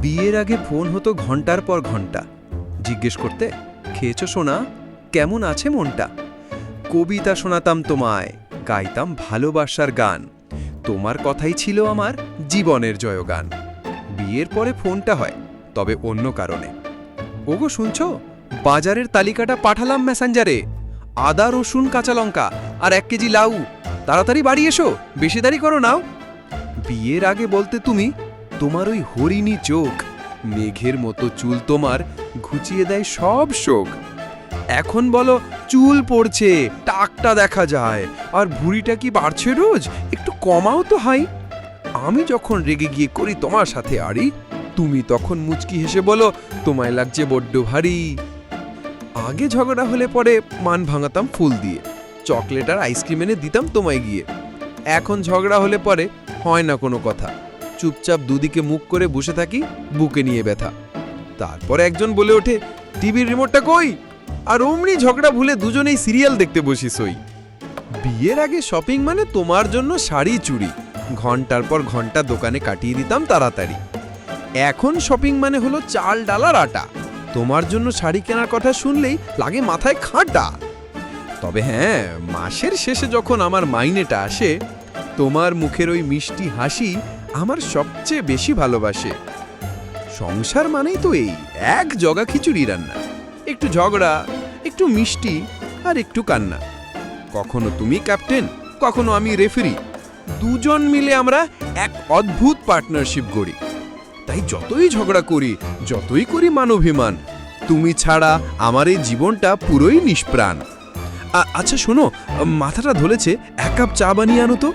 বিয়ের আগে ফোন হতো ঘণ্টার পর ঘণ্টা। জিজ্ঞেস করতে, খেয়েছো সোনা? কেমন আছে মনটা? কবিতা শোনাতাম তোমায়, গাইতাম ভালোবাসার গান। তোমার কথাই ছিল আমার জীবনের জয়গান। বিয়ের পরে ফোনটা হয়, তবে অন্য কারণে। ওগো, শুনছো? বাজারের তালিকাটা পাঠালাম মেসেঞ্জারে। আদা, রসুন, কাঁচা লঙ্কা আর এক কেজি লাউ। তাড়াতাড়ি বাড়ি এসো, বেশি দেরি করো নাও। বিয়ের আগে বলতে তুমি তোমার ওই হরিণী চোখ। মেঘের মতো চুল তোমার ঘুচিয়ে দেয় সব শোক। এখন বলো, চুল পড়ছে, টাকটা দেখা যায়, আর ভুঁড়িটা কি বাড়ছে রোজ? একটু কমাও তো হাই। আমি যখন রেগে গিয়ে করি তোমার সাথে আড়ি, তুমি তখন মুচকি হেসে বলো, তোমায় লাগছে বড্ড ভারী। আগে ঝগড়া হলে পরে মান ভাঙাতাম ফুল দিয়ে। চকলেট আর আইসক্রিম এনে দিতাম তোমায় গিয়ে। এখন ঝগড়া হলে পরে হয় না কোনো কথা। চুপচাপ দুদিকে মুখ করে বসে থাকি, বুকে নিয়ে ব্যথা। তারপরে একজন বলে ওঠে, টিভির রিমোটটা কই? আর অমনি ঝগড়া ভুলে দুজনেই সিরিয়াল দেখতে বসিস ওই। বিয়ের আগে শপিং মানে তোমার জন্য শাড়ি চুড়ি ঘণ্টার পর ঘণ্টা দোকানে কাটিয়ে দিতাম তাড়াতাড়ি। এখন শপিং মানে হলো চাল ডালার আটা। তোমার জন্য শাড়ি কেনার কথা শুনলেই লাগে মাথায় খাঁটা। তবে হ্যাঁ মাসের শেষে যখন আমার মাইনেটা আসে, তোমার মুখের ওই মিষ্টি হাসি আমার সবচেয়ে বেশি ভালোবাসে। সংসার মানেই তো এই, এক জগা খিচুড়ি রান্না। একটু ঝগড়া, একটু মিষ্টি, আর একটু কান্না। কখনো তুমি ক্যাপ্টেন, কখনো আমি রেফারি। দুজন মিলে আমরা এক অদ্ভুত পার্টনারশিপ গড়ি। তাই যতই ঝগড়া করি, যতই করি মানবিমান তুমি ছাড়া আমার এই জীবনটা পুরোই নিষ্প্রাণ। আচ্ছা শোনো, মাথাটা ধরেছে এক কাপ চা বানিয়ে আনো তো।